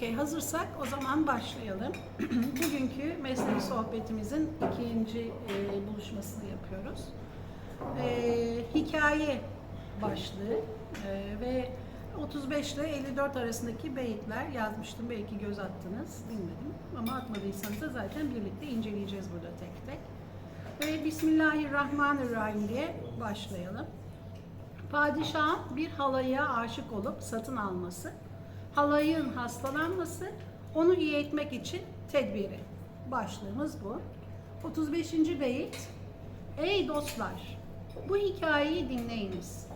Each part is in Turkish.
Okey, hazırsak o zaman başlayalım. Bugünkü mesleği sohbetimizin ikinci e, buluşmasını yapıyoruz. E, hikaye başlığı e, ve 35 ile 54 arasındaki beyitler yazmıştım. Belki göz attınız, bilmedim. Ama atmadıysanız da zaten birlikte inceleyeceğiz burada tek tek. Ve Bismillahirrahmanirrahim diye başlayalım. Padişahın bir halayıya aşık olup satın alması, halayın hastalanması, onu iyi etmek için tedbiri. Başlığımız bu. 35. beyit. Ey dostlar, bu hikayeyi dinleyiniz.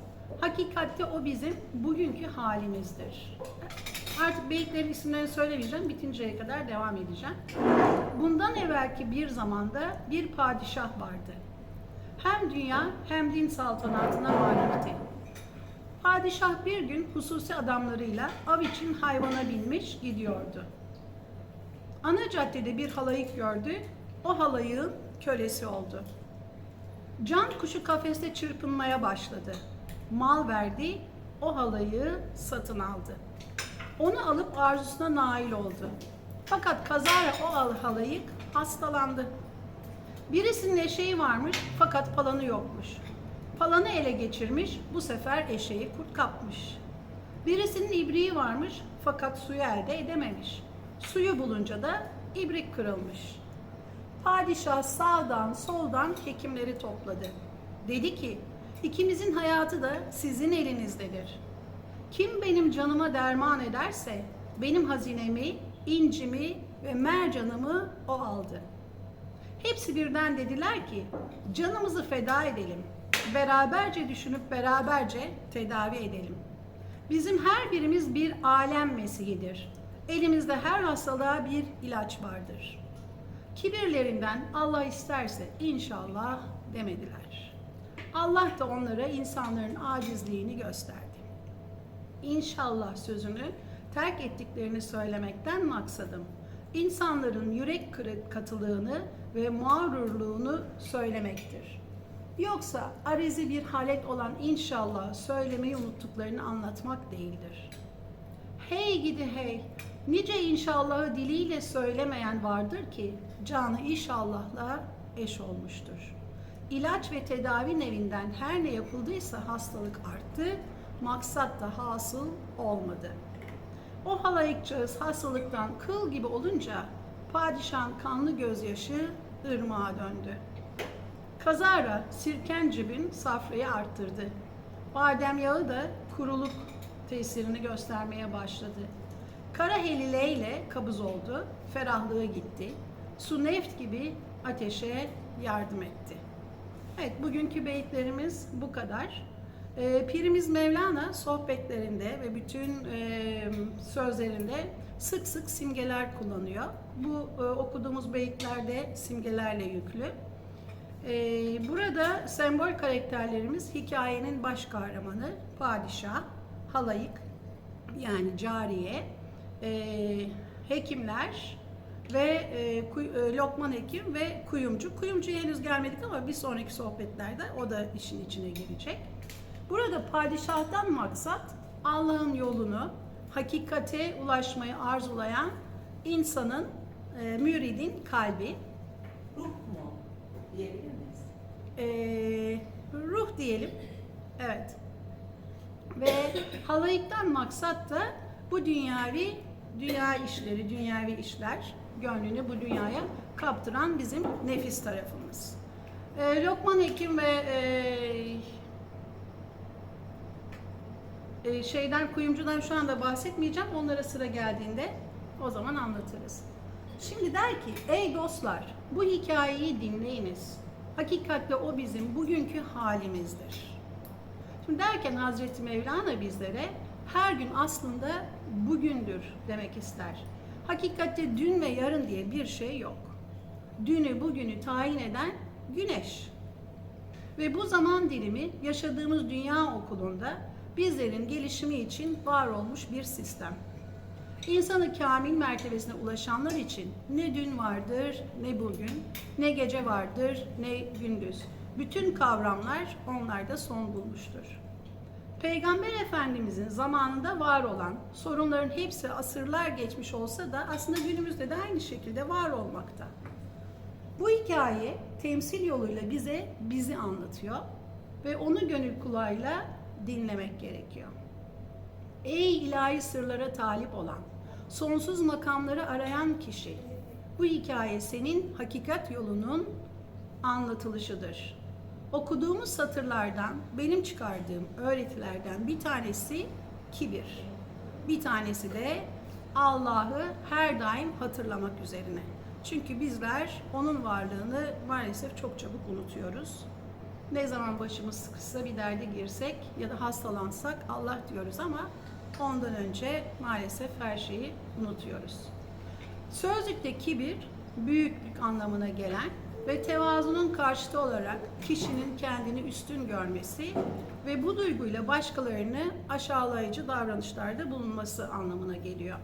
Hakikatte o bizim bugünkü halimizdir. Artık beyitlerin isimlerini söylemeyeceğim, bitinceye kadar devam edeceğim. Bundan evvelki bir zamanda bir padişah vardı. Hem dünya hem din saltanatına malikti. Padişah bir gün hususi adamlarıyla av için hayvana binmiş gidiyordu. Ana caddede bir halayık gördü, o halayığın kölesi oldu. Can kuşu kafeste çırpınmaya başladı. Mal verdi, o halayığı satın aldı. Onu alıp arzusuna nail oldu. Fakat kazara o al halayık hastalandı. Birisinin eşeği varmış fakat palanı yokmuş. Palanı ele geçirmiş, bu sefer eşeği kurt kapmış. Birisinin ibriği varmış fakat suyu elde edememiş. Suyu bulunca da ibrik kırılmış. Padişah sağdan soldan hekimleri topladı. Dedi ki, ikimizin hayatı da sizin elinizdedir. Kim benim canıma derman ederse, benim hazinemi, incimi ve mercanımı o aldı. Hepsi birden dediler ki, canımızı feda edelim. Beraberce düşünüp beraberce tedavi edelim. Bizim her birimiz bir alem mesihidir. Elimizde her hastalığa bir ilaç vardır. Kibirlerinden Allah isterse inşallah demediler. Allah da onlara insanların acizliğini gösterdi. İnşallah sözünü terk ettiklerini söylemekten maksadım. İnsanların yürek kırık katılığını ve mağrurluğunu söylemektir. Yoksa arizi bir halet olan inşallah söylemeyi unuttuklarını anlatmak değildir. Hey gidi hey, nice inşallahı diliyle söylemeyen vardır ki canı inşallahla eş olmuştur. İlaç ve tedavi nevinden her ne yapıldıysa hastalık arttı, maksat da hasıl olmadı. O halayıkçağız hastalıktan kıl gibi olunca padişahın kanlı gözyaşı ırmağa döndü. Kazara sirkencibin safrayı arttırdı. Badem yağı da kuruluk tesirini göstermeye başladı. Kara helileyle kabız oldu, ferahlığı gitti. Su neft gibi ateşe yardım etti. Evet, bugünkü beyitlerimiz bu kadar. Ee, Pirimiz Mevlana sohbetlerinde ve bütün e, sözlerinde sık sık simgeler kullanıyor. Bu e, okuduğumuz beyitlerde simgelerle yüklü. Ee, burada sembol karakterlerimiz hikayenin baş kahramanı, padişah, halayık yani cariye, e, hekimler ve e, e, Lokman Hekim ve kuyumcu. Kuyumcuya henüz gelmedik ama bir sonraki sohbetlerde o da işin içine girecek. Burada padişahtan maksat Allah'ın yolunu, hakikate ulaşmayı arzulayan insanın, e, müridin kalbi, Ruh mu diyebilir Ee, ruh diyelim. Evet. Ve halayıktan maksat da bu dünyavi dünya işleri, dünyavi işler gönlünü bu dünyaya kaptıran bizim nefis tarafımız. Ee, Lokman Hekim ve e, e, şeyden kuyumcudan şu anda bahsetmeyeceğim. Onlara sıra geldiğinde o zaman anlatırız. Şimdi der ki, ey dostlar bu hikayeyi dinleyiniz. Hakikatle o bizim bugünkü halimizdir. Şimdi derken Hazreti Mevlana bizlere her gün aslında bugündür demek ister. Hakikatte dün ve yarın diye bir şey yok. Dünü bugünü tayin eden güneş. Ve bu zaman dilimi yaşadığımız dünya okulunda bizlerin gelişimi için var olmuş bir sistem. İnsanı kamil mertebesine ulaşanlar için ne dün vardır, ne bugün, ne gece vardır, ne gündüz. Bütün kavramlar onlarda son bulmuştur. Peygamber Efendimizin zamanında var olan sorunların hepsi asırlar geçmiş olsa da aslında günümüzde de aynı şekilde var olmakta. Bu hikaye temsil yoluyla bize bizi anlatıyor ve onu gönül kulağıyla dinlemek gerekiyor. Ey ilahi sırlara talip olan, sonsuz makamları arayan kişi, bu hikaye senin hakikat yolunun anlatılışıdır. Okuduğumuz satırlardan benim çıkardığım öğretilerden bir tanesi kibir. Bir tanesi de Allah'ı her daim hatırlamak üzerine. Çünkü bizler onun varlığını maalesef çok çabuk unutuyoruz. Ne zaman başımız sıkışsa bir derde girsek ya da hastalansak Allah diyoruz ama ondan önce maalesef her şeyi unutuyoruz. Sözlükte kibir, büyüklük anlamına gelen ve tevazunun karşıtı olarak kişinin kendini üstün görmesi ve bu duyguyla başkalarını aşağılayıcı davranışlarda bulunması anlamına geliyor.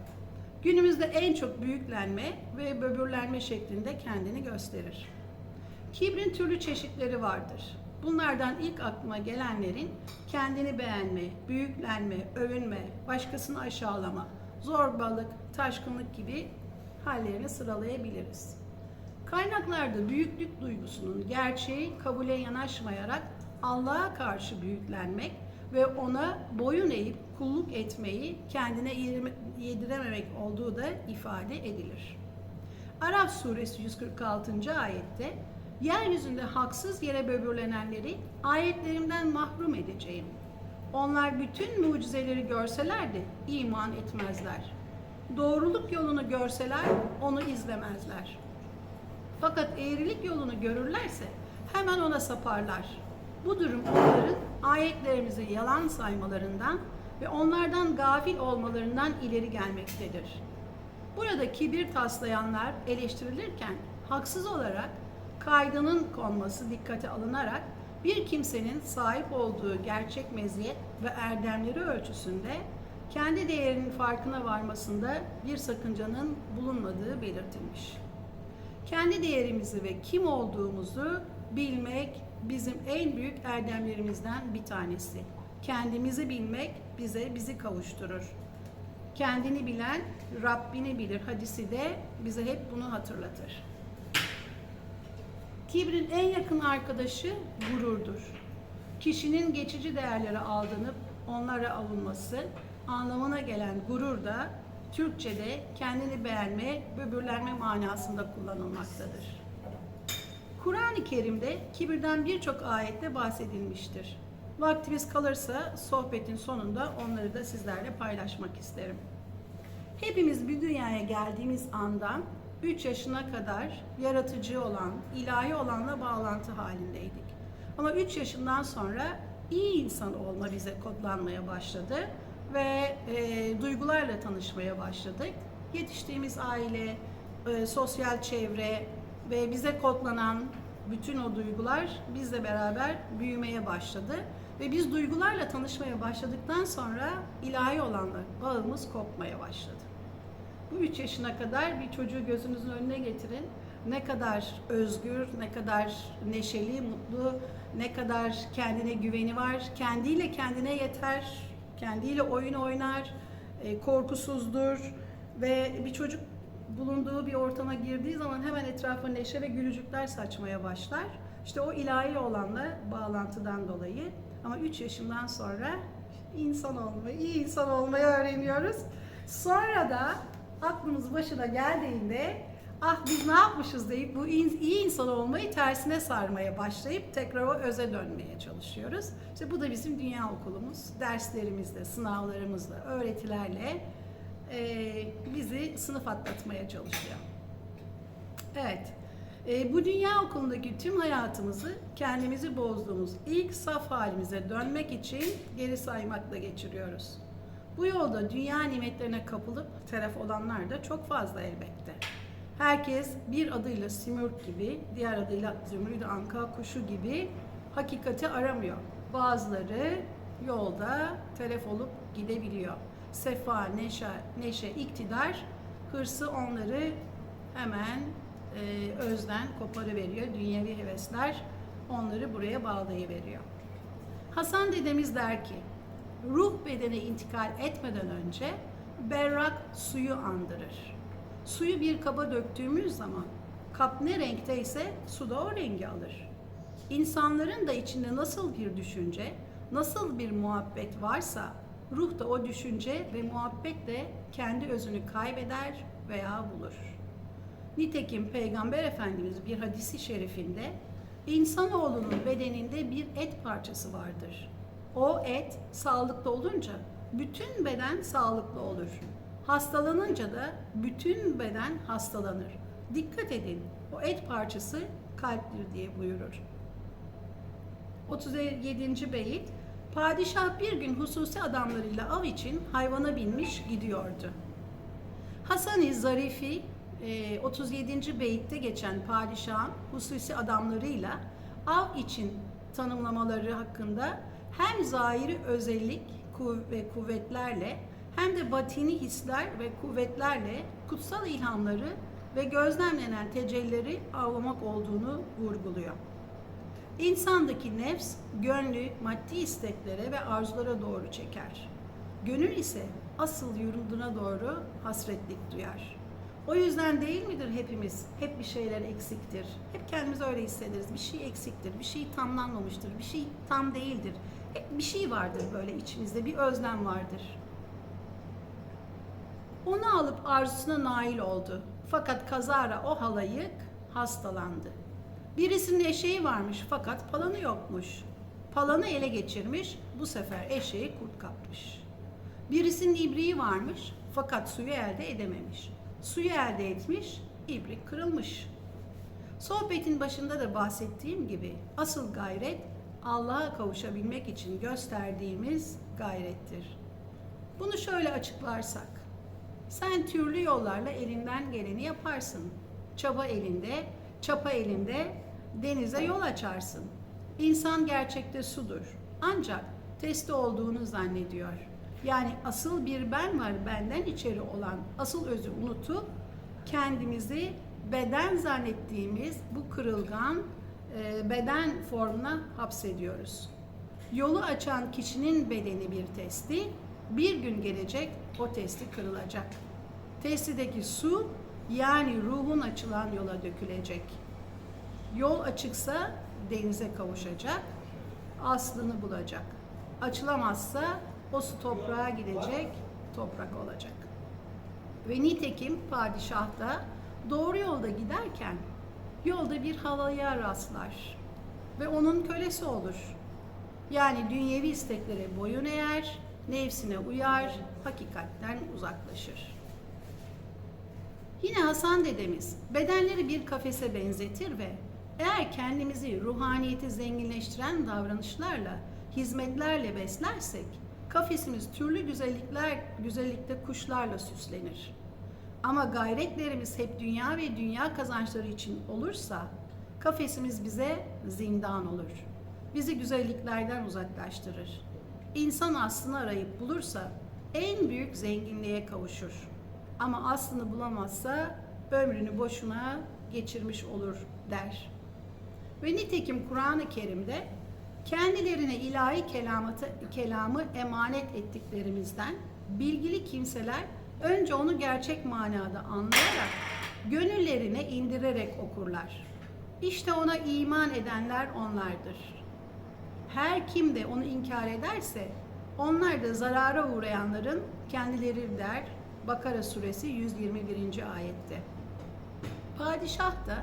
Günümüzde en çok büyüklenme ve böbürlenme şeklinde kendini gösterir. Kibrin türlü çeşitleri vardır. Bunlardan ilk aklıma gelenlerin kendini beğenme, büyüklenme, övünme, başkasını aşağılama, zorbalık, taşkınlık gibi hallerini sıralayabiliriz. Kaynaklarda büyüklük duygusunun gerçeği kabule yanaşmayarak Allah'a karşı büyüklenmek ve ona boyun eğip kulluk etmeyi kendine yedirememek olduğu da ifade edilir. Araf suresi 146. ayette yeryüzünde haksız yere böbürlenenleri ayetlerimden mahrum edeceğim. Onlar bütün mucizeleri görseler de iman etmezler. Doğruluk yolunu görseler onu izlemezler. Fakat eğrilik yolunu görürlerse hemen ona saparlar. Bu durum onların ayetlerimizi yalan saymalarından ve onlardan gafil olmalarından ileri gelmektedir. Burada kibir taslayanlar eleştirilirken haksız olarak kaydının konması dikkate alınarak bir kimsenin sahip olduğu gerçek meziyet ve erdemleri ölçüsünde kendi değerinin farkına varmasında bir sakıncanın bulunmadığı belirtilmiş. Kendi değerimizi ve kim olduğumuzu bilmek bizim en büyük erdemlerimizden bir tanesi. Kendimizi bilmek bize bizi kavuşturur. Kendini bilen Rabbini bilir hadisi de bize hep bunu hatırlatır. Kibrin en yakın arkadaşı gururdur. Kişinin geçici değerlere aldanıp onlara avunması anlamına gelen gurur da Türkçe'de kendini beğenme, böbürlenme manasında kullanılmaktadır. Kur'an-ı Kerim'de kibirden birçok ayette bahsedilmiştir. Vaktimiz kalırsa sohbetin sonunda onları da sizlerle paylaşmak isterim. Hepimiz bir dünyaya geldiğimiz andan 3 yaşına kadar yaratıcı olan, ilahi olanla bağlantı halindeydik. Ama 3 yaşından sonra iyi insan olma bize kodlanmaya başladı ve e, duygularla tanışmaya başladık. Yetiştiğimiz aile, e, sosyal çevre ve bize kodlanan bütün o duygular bizle beraber büyümeye başladı. Ve biz duygularla tanışmaya başladıktan sonra ilahi olanla bağımız kopmaya başladı. Bu 3 yaşına kadar bir çocuğu gözünüzün önüne getirin. Ne kadar özgür, ne kadar neşeli, mutlu, ne kadar kendine güveni var, kendiyle kendine yeter, kendiyle oyun oynar, e, korkusuzdur ve bir çocuk bulunduğu bir ortama girdiği zaman hemen etrafa neşe ve gülücükler saçmaya başlar. İşte o ilahi olanla bağlantıdan dolayı ama 3 yaşından sonra insan olmayı, iyi insan olmayı öğreniyoruz. Sonra da aklımız başına geldiğinde ah biz ne yapmışız deyip bu iyi insan olmayı tersine sarmaya başlayıp tekrar o öze dönmeye çalışıyoruz. İşte bu da bizim dünya okulumuz. Derslerimizle, sınavlarımızla, öğretilerle bizi sınıf atlatmaya çalışıyor. Evet. Bu dünya okulundaki tüm hayatımızı kendimizi bozduğumuz ilk saf halimize dönmek için geri saymakla geçiriyoruz. Bu yolda dünya nimetlerine kapılıp telef olanlar da çok fazla elbette. Herkes bir adıyla simürk gibi, diğer adıyla zümrüt anka kuşu gibi hakikati aramıyor. Bazıları yolda telef olup gidebiliyor. Sefa, neşe, neşe, iktidar, hırsı onları hemen e, özden koparıveriyor. Dünyevi hevesler onları buraya bağlayıveriyor. Hasan dedemiz der ki, ruh bedene intikal etmeden önce berrak suyu andırır. Suyu bir kaba döktüğümüz zaman kap ne renkteyse su da o rengi alır. İnsanların da içinde nasıl bir düşünce, nasıl bir muhabbet varsa ruh da o düşünce ve muhabbetle kendi özünü kaybeder veya bulur. Nitekim Peygamber Efendimiz bir hadisi şerifinde insanoğlunun bedeninde bir et parçası vardır. O et sağlıklı olunca bütün beden sağlıklı olur. Hastalanınca da bütün beden hastalanır. Dikkat edin o et parçası kalptir diye buyurur. 37. beyit Padişah bir gün hususi adamlarıyla av için hayvana binmiş gidiyordu. Hasan-ı Zarifi e, 37. beyitte geçen padişahın hususi adamlarıyla av için tanımlamaları hakkında hem zahiri özellik ve kuvvetlerle hem de batini hisler ve kuvvetlerle kutsal ilhamları ve gözlemlenen tecellileri avlamak olduğunu vurguluyor. İnsandaki nefs, gönlü maddi isteklere ve arzulara doğru çeker. Gönül ise asıl yuruduna doğru hasretlik duyar. O yüzden değil midir hepimiz? Hep bir şeyler eksiktir. Hep kendimizi öyle hissederiz. Bir şey eksiktir, bir şey tamamlanmamıştır, bir şey tam değildir. Bir şey vardır böyle içimizde, bir özlem vardır. Onu alıp arzusuna nail oldu. Fakat kazara o halayık hastalandı. Birisinin eşeği varmış fakat palanı yokmuş. Palanı ele geçirmiş, bu sefer eşeği kurt kapmış. Birisinin ibriği varmış fakat suyu elde edememiş. Suyu elde etmiş, ibrik kırılmış. Sohbetin başında da bahsettiğim gibi asıl gayret Allah'a kavuşabilmek için gösterdiğimiz gayrettir. Bunu şöyle açıklarsak, sen türlü yollarla elinden geleni yaparsın. Çaba elinde, çapa elinde denize yol açarsın. İnsan gerçekte sudur. Ancak testi olduğunu zannediyor. Yani asıl bir ben var benden içeri olan asıl özü unutup kendimizi beden zannettiğimiz bu kırılgan beden formuna hapsediyoruz. Yolu açan kişinin bedeni bir testi, bir gün gelecek o testi kırılacak. Testideki su yani ruhun açılan yola dökülecek. Yol açıksa denize kavuşacak, aslını bulacak. Açılamazsa o su toprağa gidecek, toprak olacak. Ve nitekim padişah da doğru yolda giderken yolda bir halaya rastlar ve onun kölesi olur. Yani dünyevi isteklere boyun eğer, nefsine uyar, hakikatten uzaklaşır. Yine Hasan dedemiz bedenleri bir kafese benzetir ve eğer kendimizi ruhaniyeti zenginleştiren davranışlarla, hizmetlerle beslersek kafesimiz türlü güzellikler, güzellikte kuşlarla süslenir. Ama gayretlerimiz hep dünya ve dünya kazançları için olursa kafesimiz bize zindan olur. Bizi güzelliklerden uzaklaştırır. İnsan aslını arayıp bulursa en büyük zenginliğe kavuşur. Ama aslını bulamazsa ömrünü boşuna geçirmiş olur der. Ve nitekim Kur'an-ı Kerim'de kendilerine ilahi kelamatı, kelamı emanet ettiklerimizden bilgili kimseler önce onu gerçek manada anlayarak gönüllerine indirerek okurlar. İşte ona iman edenler onlardır. Her kim de onu inkar ederse onlar da zarara uğrayanların kendileri der Bakara suresi 121. ayette. Padişah da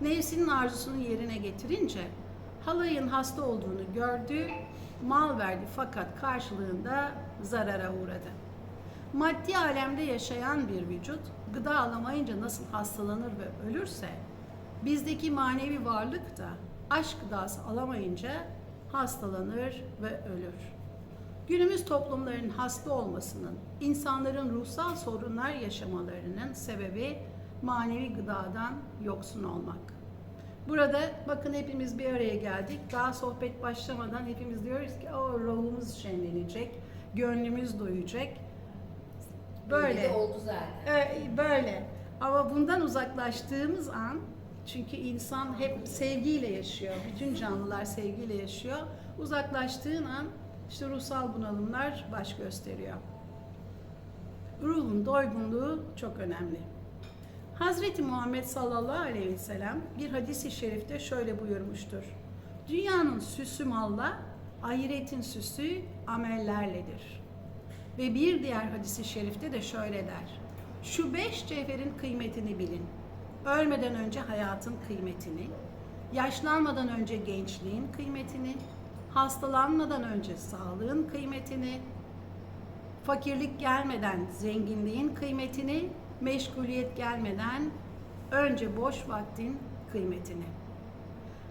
nefsinin arzusunu yerine getirince halayın hasta olduğunu gördü, mal verdi fakat karşılığında zarara uğradı. Maddi alemde yaşayan bir vücut gıda alamayınca nasıl hastalanır ve ölürse bizdeki manevi varlık da aşk gıdası alamayınca hastalanır ve ölür. Günümüz toplumların hasta olmasının, insanların ruhsal sorunlar yaşamalarının sebebi manevi gıdadan yoksun olmak. Burada bakın hepimiz bir araya geldik. Daha sohbet başlamadan hepimiz diyoruz ki o ruhumuz şenlenecek, gönlümüz doyacak. Öyle Böyle. de oldu zaten. Ee, böyle. Ama bundan uzaklaştığımız an çünkü insan hep sevgiyle yaşıyor. Bütün canlılar sevgiyle yaşıyor. Uzaklaştığın an işte ruhsal bunalımlar baş gösteriyor. Ruhun doygunluğu çok önemli. Hazreti Muhammed sallallahu aleyhi ve sellem bir hadisi şerifte şöyle buyurmuştur. Dünyanın süsü malla, ahiretin süsü amellerledir. Ve bir diğer hadisi şerifte de şöyle der. Şu beş cevherin kıymetini bilin. Ölmeden önce hayatın kıymetini, yaşlanmadan önce gençliğin kıymetini, hastalanmadan önce sağlığın kıymetini, fakirlik gelmeden zenginliğin kıymetini, meşguliyet gelmeden önce boş vaktin kıymetini.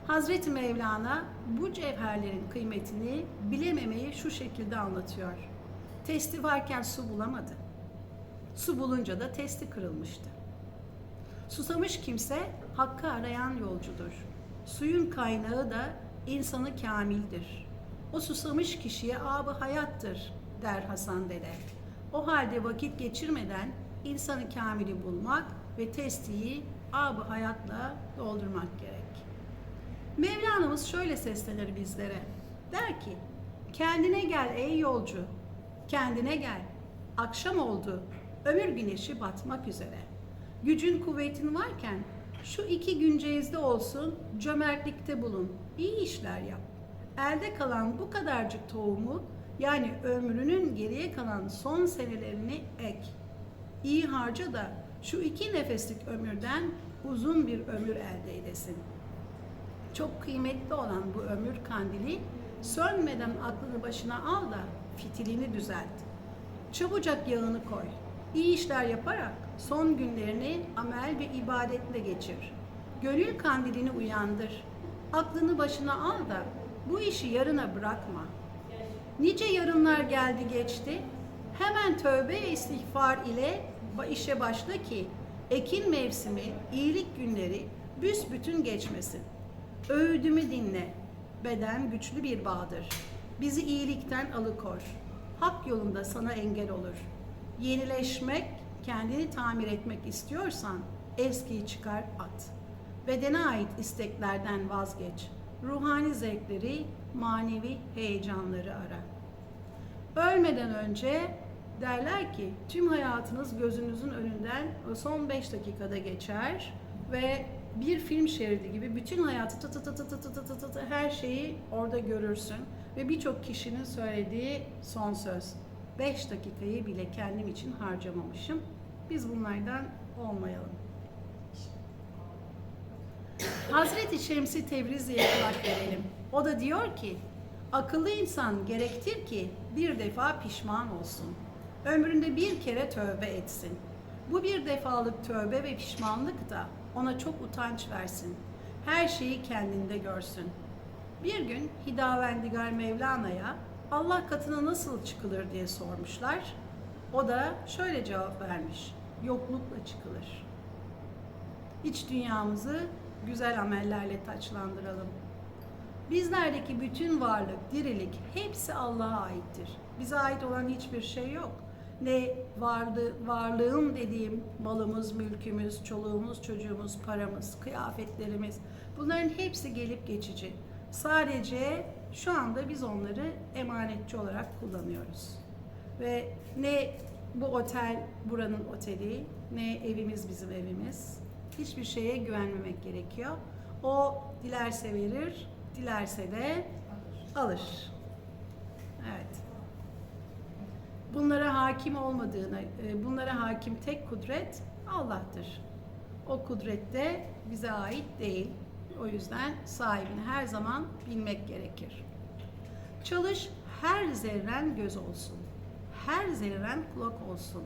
Hazreti Mevlana bu cevherlerin kıymetini bilememeyi şu şekilde anlatıyor. Testi varken su bulamadı. Su bulunca da testi kırılmıştı. Susamış kimse hakkı arayan yolcudur. Suyun kaynağı da insanı kamildir. O susamış kişiye abı hayattır der Hasan Dede. O halde vakit geçirmeden insanı kamili bulmak ve testiyi abı hayatla doldurmak gerek. Mevlana'mız şöyle seslenir bizlere. Der ki, kendine gel ey yolcu, kendine gel. Akşam oldu, ömür güneşi batmak üzere. Gücün kuvvetin varken şu iki gün cezde olsun, cömertlikte bulun, iyi işler yap. Elde kalan bu kadarcık tohumu, yani ömrünün geriye kalan son senelerini ek. İyi harca da şu iki nefeslik ömürden uzun bir ömür elde edesin. Çok kıymetli olan bu ömür kandili sönmeden aklını başına al da fitilini düzelt. Çabucak yağını koy. İyi işler yaparak son günlerini amel ve ibadetle geçir. Gönül kandilini uyandır. Aklını başına al da bu işi yarına bırakma. Nice yarınlar geldi geçti. Hemen tövbe ve istiğfar ile işe başla ki ekin mevsimi, iyilik günleri büsbütün geçmesin. Öğüdümü dinle. Beden güçlü bir bağdır. Bizi iyilikten alıkor. Hak yolunda sana engel olur. Yenileşmek, kendini tamir etmek istiyorsan eskiyi çıkar at. Bedene ait isteklerden vazgeç. Ruhani zevkleri, manevi heyecanları ara. Ölmeden önce derler ki tüm hayatınız gözünüzün önünden son 5 dakikada geçer ve bir film şeridi gibi bütün hayatı tı tı tı tı tı tı tı tı tı tı her şeyi orada görürsün ve birçok kişinin söylediği son söz. 5 dakikayı bile kendim için harcamamışım. Biz bunlardan olmayalım. Hazreti Şemsi Tebrizi'ye kulak verelim. O da diyor ki, akıllı insan gerektir ki bir defa pişman olsun. Ömründe bir kere tövbe etsin. Bu bir defalık tövbe ve pişmanlık da ona çok utanç versin. Her şeyi kendinde görsün. Bir gün Hidavendigar Mevlana'ya Allah katına nasıl çıkılır diye sormuşlar. O da şöyle cevap vermiş. Yoklukla çıkılır. İç dünyamızı güzel amellerle taçlandıralım. Bizlerdeki bütün varlık, dirilik hepsi Allah'a aittir. Bize ait olan hiçbir şey yok. Ne vardı, varlığım dediğim malımız, mülkümüz, çoluğumuz, çocuğumuz, paramız, kıyafetlerimiz bunların hepsi gelip geçici. Sadece şu anda biz onları emanetçi olarak kullanıyoruz. Ve ne bu otel buranın oteli, ne evimiz bizim evimiz. Hiçbir şeye güvenmemek gerekiyor. O dilerse verir, dilerse de alır. Evet. Bunlara hakim olmadığına, e, bunlara hakim tek kudret Allah'tır. O kudret de bize ait değil. O yüzden sahibini her zaman bilmek gerekir. Çalış her zerren göz olsun. Her zerren kulak olsun.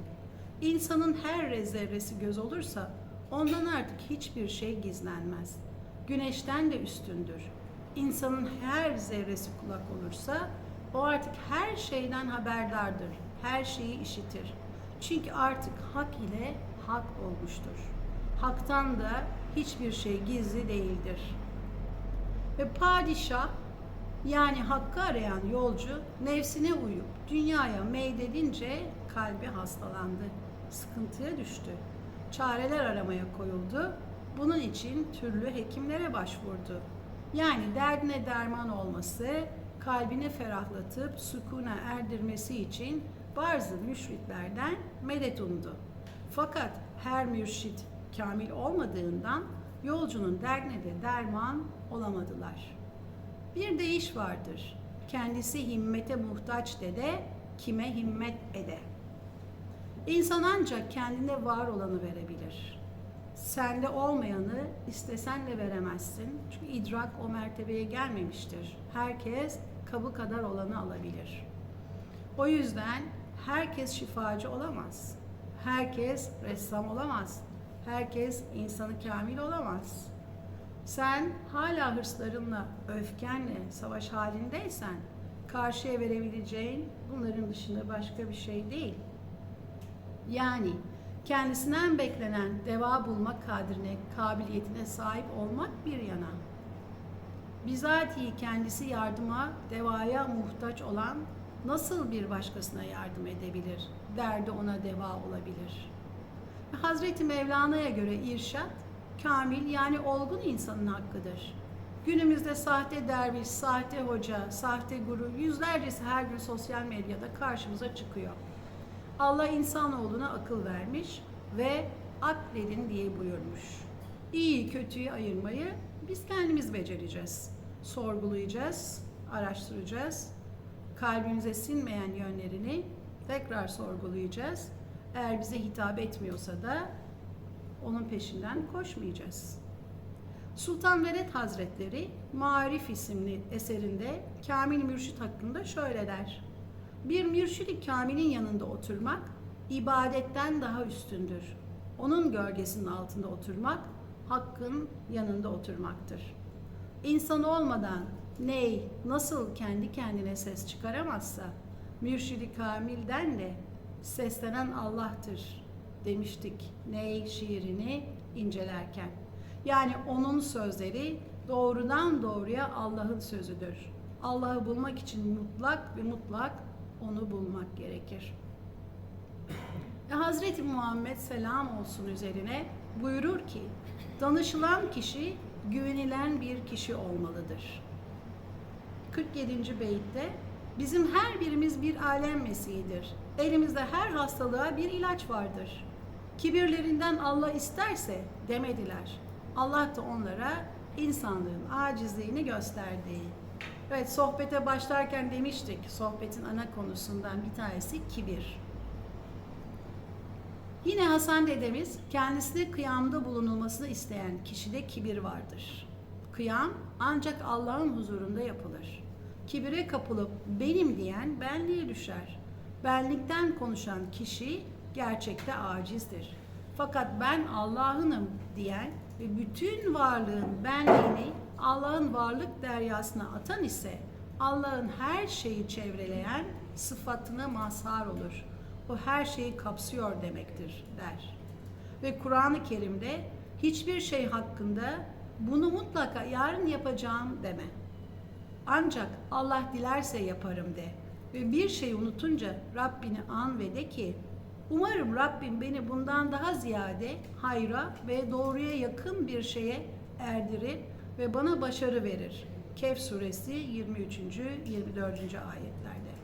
İnsanın her zerresi göz olursa ondan artık hiçbir şey gizlenmez. Güneşten de üstündür. İnsanın her zerresi kulak olursa o artık her şeyden haberdardır. Her şeyi işitir. Çünkü artık hak ile hak olmuştur. Hak'tan da hiçbir şey gizli değildir. Ve padişah yani hakkı arayan yolcu nefsine uyup dünyaya meyledince kalbi hastalandı. Sıkıntıya düştü. Çareler aramaya koyuldu. Bunun için türlü hekimlere başvurdu. Yani derdine derman olması, kalbini ferahlatıp sükuna erdirmesi için bazı müşritlerden medet umdu. Fakat her mürşit kamil olmadığından yolcunun derdine de derman olamadılar. Bir deyiş vardır. Kendisi himmete muhtaç dede, kime himmet ede. İnsan ancak kendine var olanı verebilir. Sende olmayanı istesen de veremezsin. Çünkü idrak o mertebeye gelmemiştir. Herkes kabı kadar olanı alabilir. O yüzden herkes şifacı olamaz. Herkes ressam olamaz. Herkes insanı kamil olamaz. Sen hala hırslarınla, öfkenle savaş halindeysen karşıya verebileceğin bunların dışında başka bir şey değil. Yani kendisinden beklenen deva bulmak kadrine, kabiliyetine sahip olmak bir yana. Bizatihi kendisi yardıma, devaya muhtaç olan nasıl bir başkasına yardım edebilir? Derdi ona deva olabilir. Hazreti Mevlana'ya göre irşat, kamil yani olgun insanın hakkıdır. Günümüzde sahte derviş, sahte hoca, sahte guru yüzlercesi her gün sosyal medyada karşımıza çıkıyor. Allah insanoğluna akıl vermiş ve akledin diye buyurmuş. İyi kötüyü ayırmayı biz kendimiz becereceğiz. Sorgulayacağız, araştıracağız. Kalbimize sinmeyen yönlerini tekrar sorgulayacağız. Eğer bize hitap etmiyorsa da onun peşinden koşmayacağız. Sultan Veled Hazretleri Marif isimli eserinde Kamil Mürşit hakkında şöyle der. Bir mürşidi kamilin yanında oturmak ibadetten daha üstündür. Onun gölgesinin altında oturmak hakkın yanında oturmaktır. İnsan olmadan ney, nasıl kendi kendine ses çıkaramazsa mürşidi kamilden de seslenen Allah'tır demiştik ney şiirini incelerken. Yani onun sözleri doğrudan doğruya Allah'ın sözüdür. Allah'ı bulmak için mutlak ve mutlak onu bulmak gerekir. Ve Hazreti Muhammed selam olsun üzerine buyurur ki danışılan kişi güvenilen bir kişi olmalıdır. 47. beyitte bizim her birimiz bir alem mesihidir. Elimizde her hastalığa bir ilaç vardır. Kibirlerinden Allah isterse demediler. Allah da onlara insanlığın acizliğini gösterdi. Evet sohbete başlarken demiştik sohbetin ana konusundan bir tanesi kibir. Yine Hasan dedemiz kendisine kıyamda bulunulmasını isteyen kişide kibir vardır. Kıyam ancak Allah'ın huzurunda yapılır. Kibire kapılıp benim diyen benliğe düşer. Benlikten konuşan kişi gerçekte acizdir. Fakat ben Allah'ınım diyen ve bütün varlığın benliğini Allah'ın varlık deryasına atan ise Allah'ın her şeyi çevreleyen sıfatına mazhar olur. O her şeyi kapsıyor demektir der. Ve Kur'an-ı Kerim'de hiçbir şey hakkında bunu mutlaka yarın yapacağım deme. Ancak Allah dilerse yaparım de. Ve bir şey unutunca Rabbini an ve de ki Umarım Rabbim beni bundan daha ziyade hayra ve doğruya yakın bir şeye erdirir ve bana başarı verir. Kehf suresi 23. 24. ayetlerde.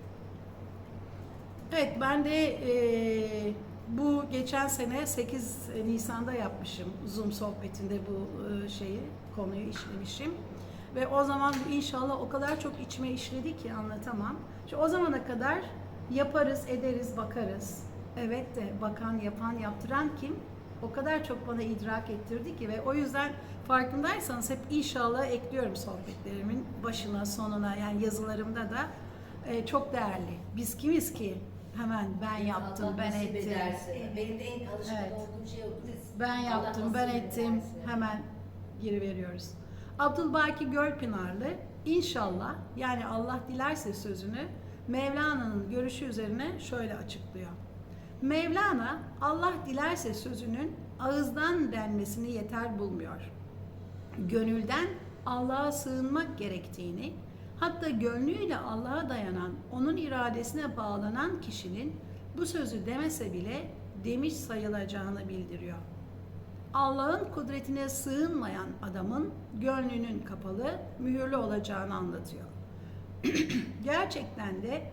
Evet ben de e, bu geçen sene 8 Nisan'da yapmışım. Zoom sohbetinde bu e, şeyi, konuyu işlemişim. Ve o zaman inşallah o kadar çok içime işledi ki anlatamam. İşte o zamana kadar yaparız, ederiz, bakarız. Evet de bakan, yapan, yaptıran kim? O kadar çok bana idrak ettirdi ki ve o yüzden farkındaysanız hep inşallah ekliyorum sohbetlerimin başına, sonuna yani yazılarımda da e, çok değerli. Biz kimiz ki? Hemen ben yaptım, Allah ben ettim. ederse. Benim de en alışkın Evet. olduğum şey o. Ben Allah yaptım, ben ettim. ederse. Hemen geri veriyoruz. Abdülbaki Gölpınarlı inşallah yani Allah dilerse sözünü Mevlana'nın görüşü üzerine şöyle açıklıyor. Mevlana Allah dilerse sözünün ağızdan denmesini yeter bulmuyor. Gönülden Allah'a sığınmak gerektiğini, hatta gönlüyle Allah'a dayanan, onun iradesine bağlanan kişinin bu sözü demese bile demiş sayılacağını bildiriyor. Allah'ın kudretine sığınmayan adamın gönlünün kapalı, mühürlü olacağını anlatıyor. gerçekten de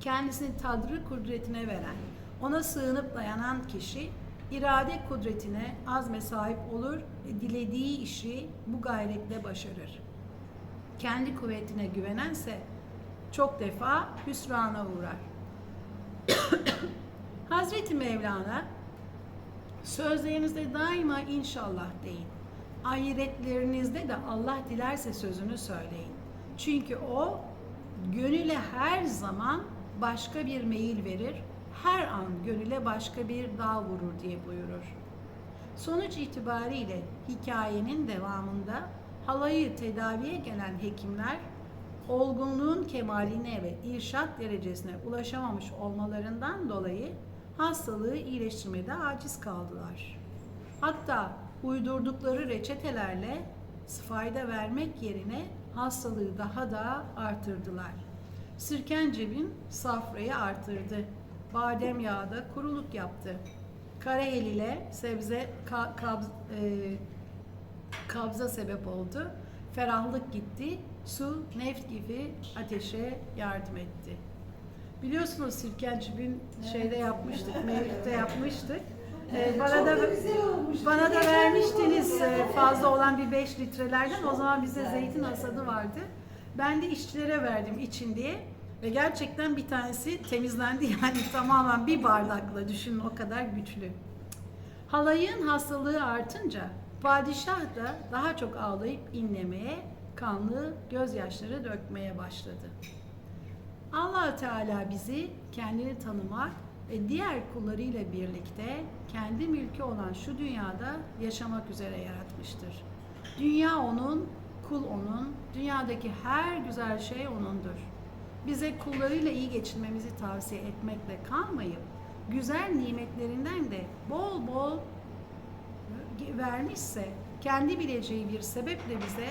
kendisini tadrı kudretine veren, ona sığınıp dayanan kişi irade kudretine, azme sahip olur ve dilediği işi bu gayretle başarır. Kendi kuvvetine güvenense çok defa hüsrana uğrar. Hazreti Mevlana sözlerinizde daima inşallah deyin. Ahiretlerinizde de Allah dilerse sözünü söyleyin. Çünkü o gönüle her zaman başka bir meyil verir, her an gönüle başka bir dağ vurur diye buyurur. Sonuç itibariyle hikayenin devamında halayı tedaviye gelen hekimler olgunluğun kemaline ve irşat derecesine ulaşamamış olmalarından dolayı hastalığı iyileştirmede aciz kaldılar. Hatta uydurdukları reçetelerle fayda vermek yerine hastalığı daha da artırdılar. Sirkencebin safrayı artırdı. Badem yağı da kuruluk yaptı. Karahel ile sebze ka, kabz, e, kabza sebep oldu. Ferahlık gitti. Su, neft gibi ateşe yardım etti. Biliyorsunuz Sirkencebin şeyde yapmıştık, Mevlüt'te yapmıştık. Ee, bana da bana da vermiştiniz e, fazla olan bir 5 litrelerden. O zaman bizde zeytin hasadı vardı. Ben de işçilere verdim için diye. Ve gerçekten bir tanesi temizlendi yani tamamen bir bardakla düşünün o kadar güçlü. Halayın hastalığı artınca padişah da daha çok ağlayıp inlemeye, kanlı gözyaşları dökmeye başladı. Allah Teala bizi kendini tanımak ve diğer kullarıyla birlikte kendi mülkü olan şu dünyada yaşamak üzere yaratmıştır. Dünya onun, kul onun, dünyadaki her güzel şey onundur. Bize kullarıyla iyi geçinmemizi tavsiye etmekle kalmayıp güzel nimetlerinden de bol bol vermişse, kendi bileceği bir sebeple bize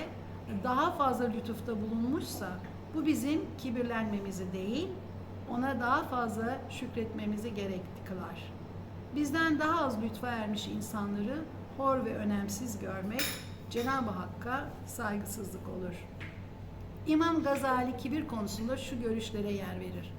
daha fazla lütufta bulunmuşsa bu bizim kibirlenmemizi değil, ona daha fazla şükretmemizi gerekli kılar. Bizden daha az lütfa ermiş insanları hor ve önemsiz görmek Cenab-ı Hakk'a saygısızlık olur. İmam Gazali kibir konusunda şu görüşlere yer verir.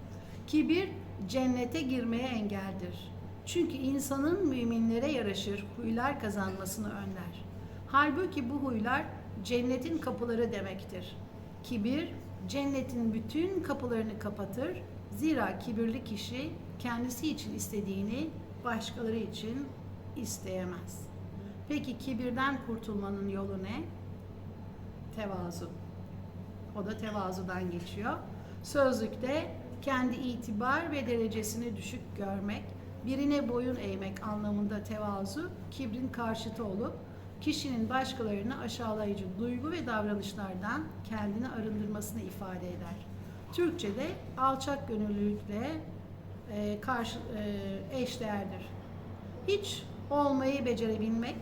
Kibir cennete girmeye engeldir. Çünkü insanın müminlere yaraşır huylar kazanmasını önler. Halbuki bu huylar cennetin kapıları demektir. Kibir cennetin bütün kapılarını kapatır. Zira kibirli kişi kendisi için istediğini başkaları için isteyemez. Peki kibirden kurtulmanın yolu ne? Tevazu. O da tevazudan geçiyor. Sözlükte kendi itibar ve derecesini düşük görmek, birine boyun eğmek anlamında tevazu, kibrin karşıtı olup kişinin başkalarını aşağılayıcı duygu ve davranışlardan kendini arındırmasını ifade eder. Türkçe'de alçak gönüllülükle e, karşı e, eşdeğerdir. Hiç olmayı becerebilmek,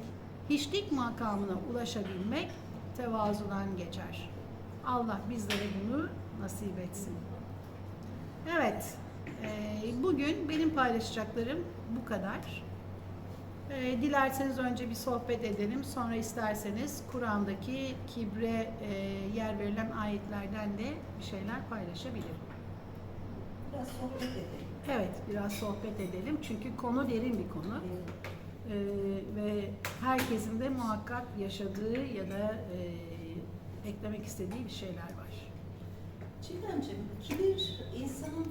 hiçlik makamına ulaşabilmek tevazudan geçer. Allah bizlere bunu nasip etsin. Evet, e, bugün benim paylaşacaklarım bu kadar. E, dilerseniz önce bir sohbet edelim, sonra isterseniz Kur'an'daki kibre e, yer verilen ayetlerden de bir şeyler paylaşabilirim. Biraz sohbet edelim. Evet, biraz sohbet edelim çünkü konu derin bir konu Ee, E, ve herkesin de muhakkak yaşadığı ya da e, eklemek istediği bir şeyler var. Çiğdemciğim, kibir insanın